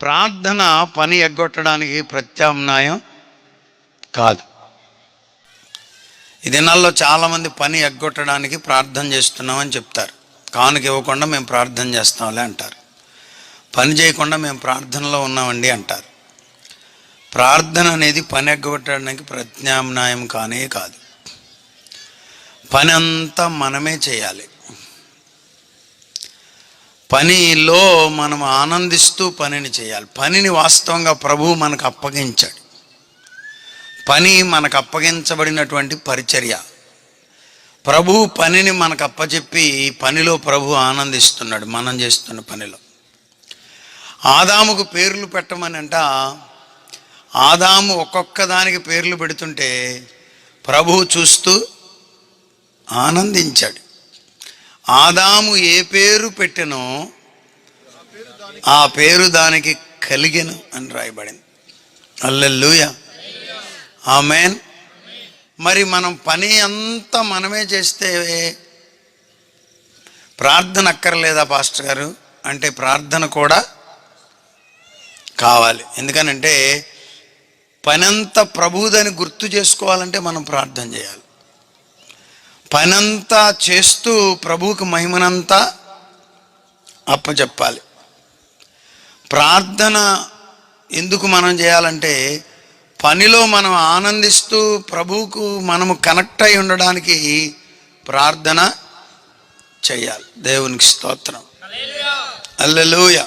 ప్రార్థన పని ఎగ్గొట్టడానికి ప్రత్యామ్నాయం కాదు. ఈ దినాల్లో చాలామంది పని ఎగ్గొట్టడానికి ప్రార్థన చేస్తున్నామని చెప్తారు. కానుక ఇవ్వకుండా మేము ప్రార్థన చేస్తాంలే అంటారు. పని చేయకుండా మేము ప్రార్థనలో ఉన్నామండి అంటారు. ప్రార్థన అనేది పని ఎగ్గొట్టడానికి ప్రత్యామ్నాయం కానే కాదు. పని అంతా మనమే చేయాలి. పనిలో మనం ఆనందిస్తూ పనిని చేయాలి. పనిని వాస్తవంగా ప్రభువు మనకు అప్పగించాడు. పని మనకు అప్పగించబడినటువంటి పరిచర్య. ప్రభు పనిని మనకు అప్పచెప్పి పనిలో ప్రభు ఆనందిస్తున్నాడు మనం చేస్తున్న పనిలో. ఆదాముకు పేర్లు పెట్టమని అంట ఆదాము ఒక్కొక్క దానికి పేర్లు పెడుతుంటే ప్రభువు చూస్తూ ఆనందించాడు. ఆదాము ఏ పేరు పెట్టెనో ఆ పేరు దానికి కలిగెను అని రాయబడింది. Hallelujah amen. మరి మనం పని అంతా మనమే చేస్తే ప్రార్థన అక్కర్లేదా పాస్టర్ గారు? అంటే ప్రార్థన కూడా కావాలి. ఎందుకనంటే పనంతా ప్రభుదని గుర్తు చేసుకోవాలంటే మనం ప్రార్థన చేయాలి. పనంతా చేస్తూ ప్రభువుకి మహిమనంతా అప్పచెప్పాలి. ప్రార్థన ఎందుకు మనం చేయాలంటే పనిలో మనం ఆనందిస్తూ ప్రభువుకు మనము కనెక్ట్ అయి ఉండడానికి ప్రార్థన చేయాలి. దేవునికి స్తోత్రం. అల్లెలూయ